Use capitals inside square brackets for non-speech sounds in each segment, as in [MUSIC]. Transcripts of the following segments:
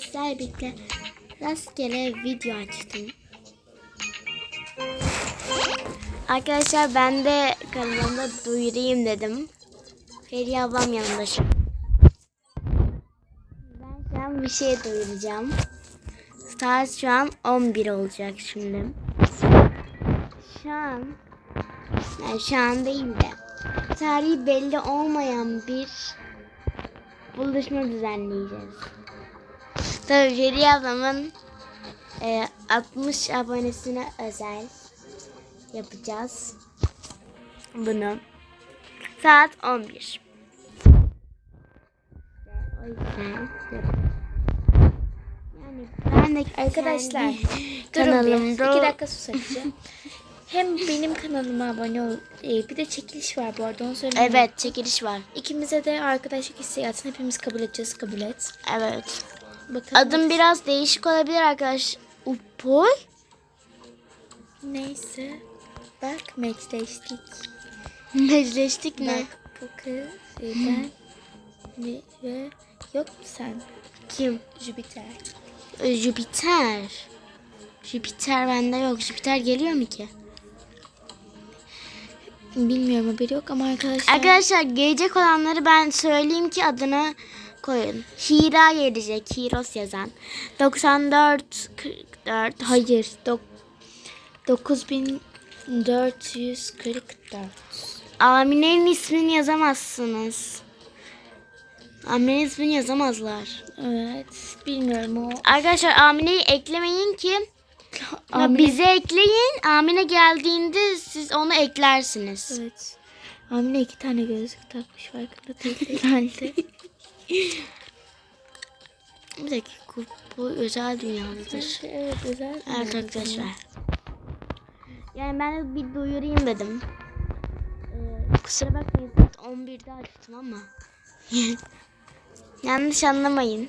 Sizlerle birlikte rastgele video açtım. Arkadaşlar ben de kanalımda duyurayım dedim. Feriye ablam yanında şu. Ben şu an bir şey duyuracağım. Saat şu an 11 olacak şimdi. Şu an yani şu an değil de tarihi belli olmayan bir buluşma düzenleyeceğiz. Tabii Feriye ablamın e, 60 abonesine özel yapacağız. Bunu. Saat 11. O yüzden yani ben de Arkadaşlar [LAUGHS] durun bir. kanalımda İki dakika sus açacağım. Hem benim kanalıma abone ol. e, bir de çekiliş var bu arada onu söyleyeyim. Evet çekiliş var. İkimize de arkadaşlık isteği atsın. Hepimiz kabul edeceğiz. Kabul et. Evet. Bakalım. Adım biraz değişik olabilir arkadaş. Upoy. Neyse. Bak matchleştik. Mecleştik mi? Bak bu kız e, ben ve, ve yok sen. Kim? Jüpiter. Ee, Jüpiter. Jüpiter bende yok. Jüpiter geliyor mu ki? Bilmiyorum haberi yok ama arkadaşlar. Arkadaşlar gelecek olanları ben söyleyeyim ki adını koyun. Hira gelecek. Hiros yazan. 94 44 Hayır. Dok 9444. Amine'nin ismini yazamazsınız. Amine'nin ismini yazamazlar. Evet. Bilmiyorum o. Arkadaşlar Amine'yi eklemeyin ki [LAUGHS] Amine- bize ekleyin. Amine geldiğinde siz onu eklersiniz. Evet. Amine iki tane gözlük takmış farkında değil herhalde. [LAUGHS] Bir dakika bu özel dünyalıdır. evet özel. Evet arkadaşlar. Yani ben bir duyurayım dedim. Ee, kusura bakmayın saat 11'de açtım ama. [LAUGHS] Yanlış anlamayın.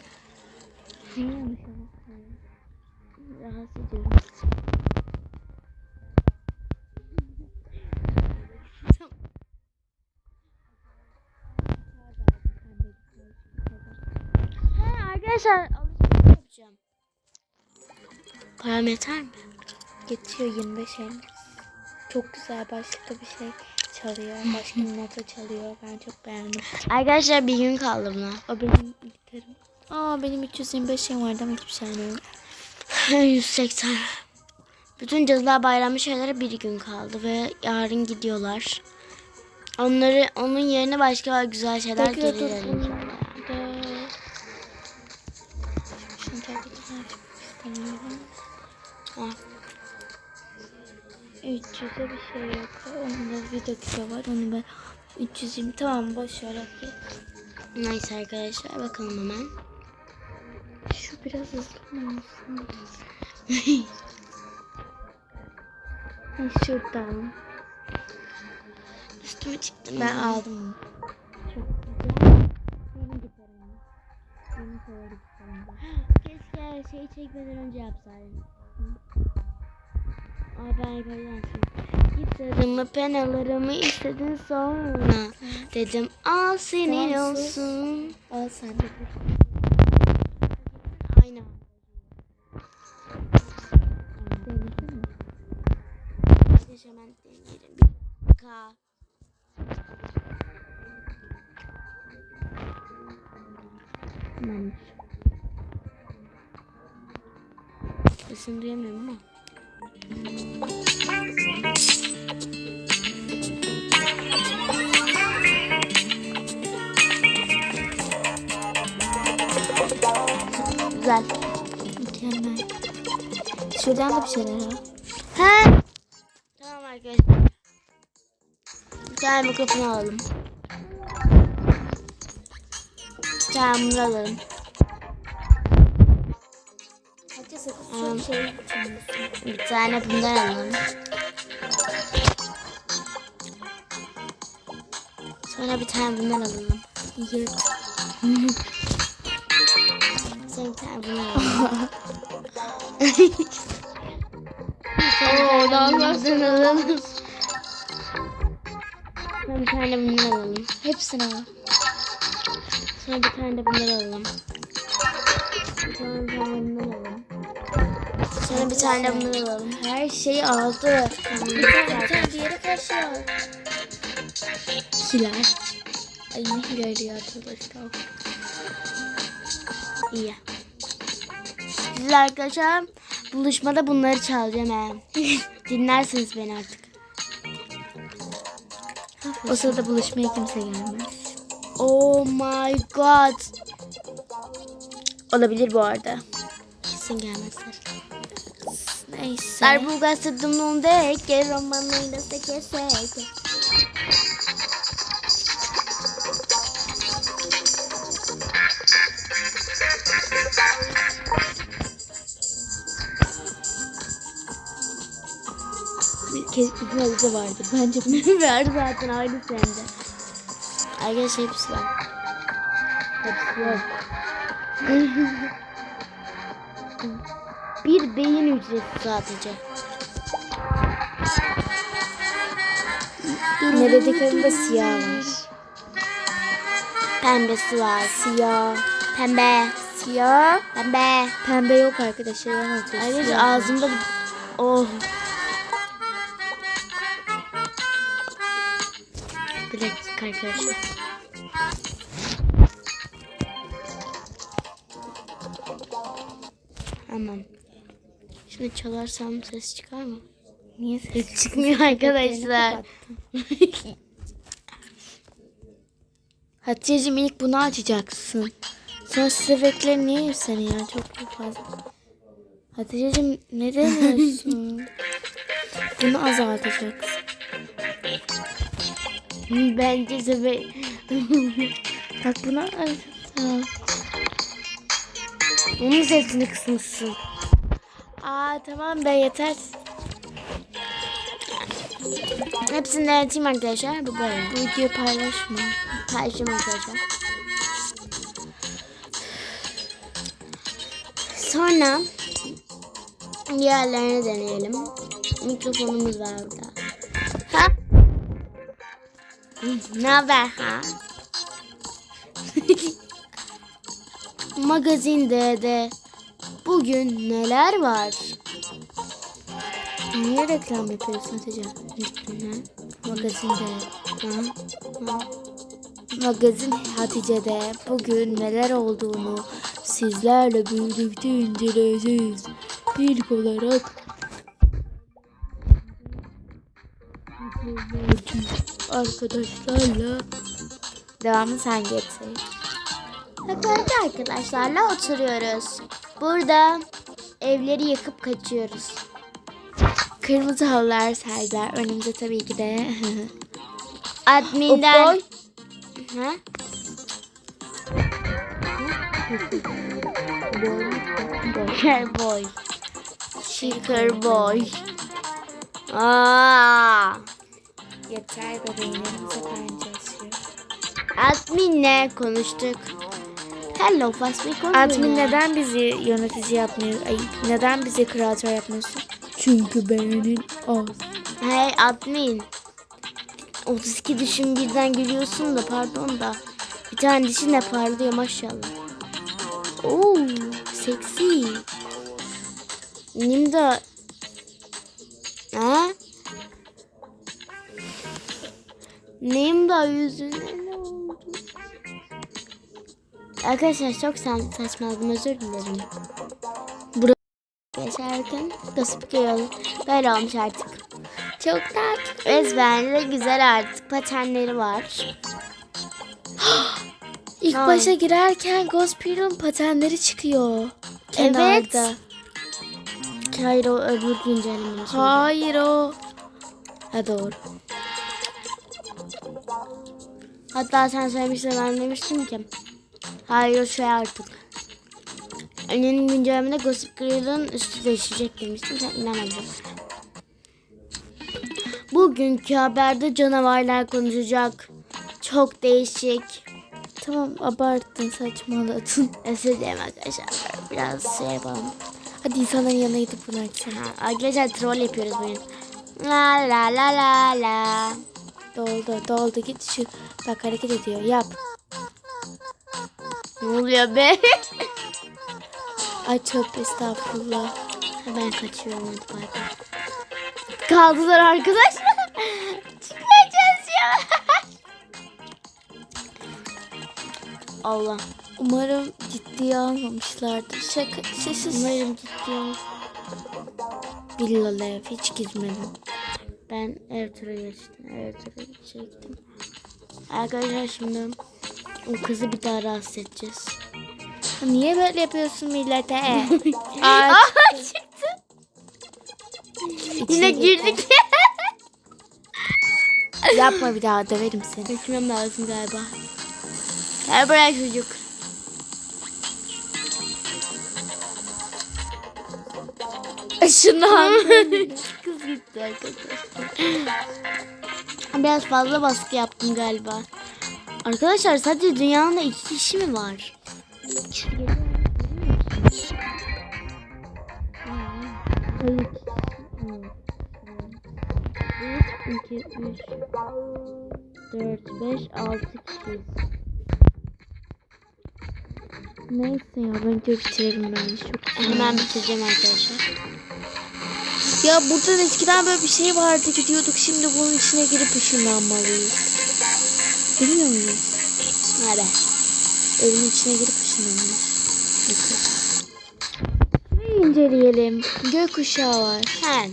Rahatsız ediyorum. Arkadaşlar alışveriş yapacağım. Param yeter mi? Geçiyor 25 el. Çok güzel başka bir şey çalıyor. Başka bir nota çalıyor. Ben çok beğendim. Arkadaşlar bir gün kaldı buna. O benim gitarım. Aa benim 325 şey vardı ama hiçbir şey almıyorum. 180. Bütün Cadılar Bayramı şeylere bir gün kaldı ve yarın gidiyorlar. Onları onun yerine başka güzel şeyler Bekle, 300'e bir şey yok. Onda bir dakika var. Onu ben 320 tamam boş ver. Neyse arkadaşlar bakalım hemen. Şu biraz hızlı olsun? [LAUGHS] Şuradan. Üstüme çıktı. Ben aldım. Çok güzel. Benim gitarım. Benim favori gitarım. Keşke şeyi çekmeden önce yapsaydım. Aa ben yapacağım şimdi. Gitarımı penalarımı istedin sonra. Dedim al senin Tamam, sus. olsun. Al sen de. Aynen. Arkadaşlar ben deneyelim. Dakika. Tamam. Sesini duyamıyorum ama. Güzel. Mükemmel. Şuradan da bir şeyler al. He. Tamam arkadaşlar. Bir tane mikrofon alalım. Tane bunu alalım. Şeyi içmiyorsun. Bir tane bundan alalım. Sonra bir tane bundan alalım. Yırt. [LAUGHS] Sonra bir tane bundan alalım. Oo daha Bundan alalım. Sonra bir tane bundan alalım. Hepsini al. Sonra bir tane de bundan alalım. Sonra bir tane bundan alalım. Her şeyi aldı. Bir tane bir tane diğeri kaşıyor. Hilal. Ay ne hilali ya estağfurullah. İyi. Siz arkadaşlar buluşmada bunları çalacağım he. [LAUGHS] Dinlersiniz beni artık. O sırada buluşmaya kimse gelmez. Oh my god. Olabilir bu arada. Kesin gelmezler. Neyse. Darbugası dumnunde que romanıyla seke seke. Kesin adı da vardır. Bence [LAUGHS] Ver zaten aynı sende. Arkadaşlar hepsi var. hepsi yok. [LAUGHS] Bir beyin ücreti sadece. Melodikarında siyah var. Pembesi var. Siyah. Pembe. Siyah. Pembe. Pembe yok arkadaşlar. Var. ağzımda oh. Bir dakika arkadaşlar. Tamam. Şimdi çalarsam ses çıkar mı? Niye ses Çıkmıyor arkadaşlar. Hatice'cim ilk bunu açacaksın. Sonra efektleri niye seni ya? Çok çok fazla. Hatice'cim ne demiyorsun? [LAUGHS] bunu azaltacaksın. Bence sefer [LAUGHS] Bak bunu azalt. onun sesini kısmışsın. Aa tamam be yeter. Hepsini deneteyim arkadaşlar. Bu böyle. Bu videoyu paylaşma. Paylaşım arkadaşlar. Sonra diğerlerini deneyelim. Mikrofonumuz var burada. Ha? ne haber ha? [LAUGHS] Magazinde de bugün neler var? Niye reklam yapıyorsun Hatice? Ne? Magazinde. Ha? Ha? Magazin Hatice'de bugün neler olduğunu sizlerle birlikte inceleyeceğiz. İlk olarak arkadaşlarla devamı sen getir. Sokakta arkadaşlarla oturuyoruz. Burada evleri yakıp kaçıyoruz. Kırmızı halılar serdiler. Önümüzde tabii ki de [LAUGHS] Adminden... Ha? Sugar boy. Sugar boy. Aa, Yeter bebeğim elimize kanca asıyor. adminle konuştuk. Hello fast we Admin neden bizi yönetici yapmıyor? Ay, neden bizi kreatör yapmıyorsun? Çünkü beğenin az. Hey admin. 32 düşün birden gülüyorsun da pardon da. Bir tane dişin de parlıyor maşallah. Oo, seksi. Nimda. Ha? Nimda yüzüne? Arkadaşlar çok sa- saçmaladım özür dilerim. Burası yaşarken gasp geliyor. Böyle olmuş artık. Çok tatlı. Ezberli güzel artık patenleri var. [GASPS] İlk Ha. başa girerken Gospel'ın patenleri çıkıyor. Kenarda. Hayır o öbür güncellemenin şeyi. Hayır o. Ha doğru. Hatta sen söylemiştin ben demiştim ki. Hayır o şey artık. Önünün güncellemede Gossip Girl'ın üstü değişecek demiştim. Sen inanmadın. Bugünkü haberde canavarlar konuşacak. Çok değişik. Tamam abarttın saçmaladın. [LAUGHS] Özür dilerim arkadaşlar. Biraz şey yapalım. Hadi insanların yanına gidip bunu açsana. Arkadaşlar troll yapıyoruz bugün. La la la la la. Doldu doldu git şu. Bak hareket ediyor yap. Ne oluyor be? Ay çok estağfurullah. Ben kaçıyorum hadi bay bay. Kaldılar arkadaşlar. Çıkmaya çalışıyor. Allah. Umarım ciddiye almamışlardır. Şaka, şaşış. Umarım ciddi Villalı ev hiç gitmedim. Ben ev turu geçtim. Ev turu çektim. Arkadaşlar şimdi o kızı bir daha rahatsız edeceğiz. Niye böyle yapıyorsun millete? [LAUGHS] Aa Ağaç çıktı. Yine girdik. [LAUGHS] Yapma bir daha döverim seni. Geçmem lazım galiba. Gel buraya çocuk. Şunu [LAUGHS] Kız gitti arkadaşlar. Biraz fazla baskı yaptım galiba. Arkadaşlar sadece dünyanın da iki kişi mi var? Hayır. Bir, iki, üç, dört, beş, altı kişiyiz. Neyse ya bence bitirelim ben. Çok Hemen bitireceğim arkadaşlar. Ya burada eskiden böyle bir şey vardı gidiyorduk. Şimdi bunun içine girip ışınlanmalıyız. Biliyor muyuz? Nerede? Evin içine girip. Yukarı. Ne inceleyelim? Gökkuşağı var. Sen.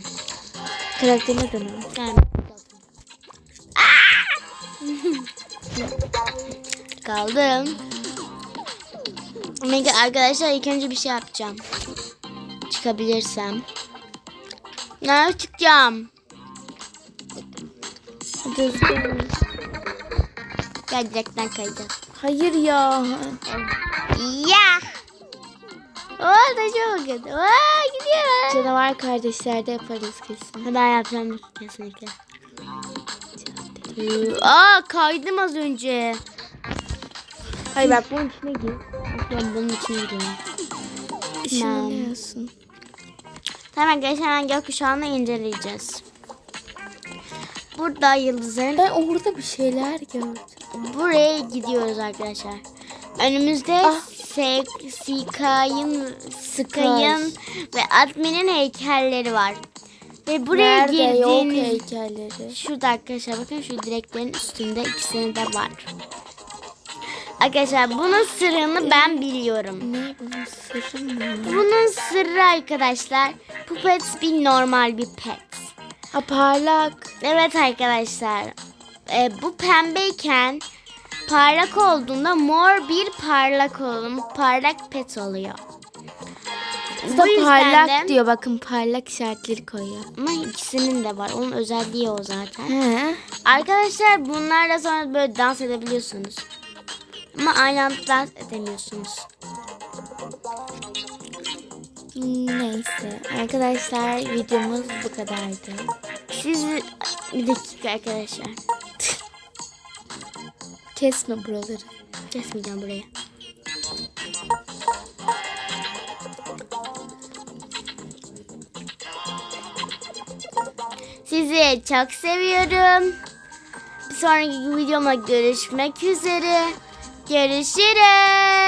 Karakterine dönelim. Sen. [LAUGHS] Kaldım. Peki arkadaşlar ilk önce bir şey yapacağım. Çıkabilirsem. Nereye çıkacağım? Hadi. Gel direkten kayacağız. Hayır ya. Ya. Oo da çok kötü. Aa, gidiyor. Canavar kardeşlerde yaparız kesin. Ben yapacağım kesinlikle. Aa kaydım az önce. Hayır bak bunun içine gir. Ben bunun içine gidiyorum. Işınlanıyorsun. Tamam arkadaşlar hemen gökkuşağını inceleyeceğiz. Burada yıldızların Ben orada bir şeyler gördüm. Buraya gidiyoruz arkadaşlar. Önümüzde Ah. Sikay'ın, Sky'ın ve Admin'in heykelleri var. Ve buraya Nerede yok heykelleri? şurada arkadaşlar bakın şu direklerin üstünde ikisinin de var. Arkadaşlar bunun sırrını ben biliyorum. Ne bunun sırrı mı? Bunun sırrı arkadaşlar Puppets bir normal bir pet. Ha parlak. Evet arkadaşlar. E, bu pembeyken parlak olduğunda mor bir parlak olun parlak pet oluyor. Aslında Bu yüzden parlak de- diyor bakın parlak işaretleri koyuyor. Ama ikisinin de var. Onun özelliği o zaten. He. Arkadaşlar bunlarla sonra böyle dans edebiliyorsunuz. Ama aynı anda dans edemiyorsunuz. Neyse arkadaşlar videomuz bu kadardı. Siz bir dakika arkadaşlar. Kesme buraları. Kesmeyeceğim burayı. Sizi çok seviyorum. Bir sonraki videoma görüşmek üzere. Görüşürüz.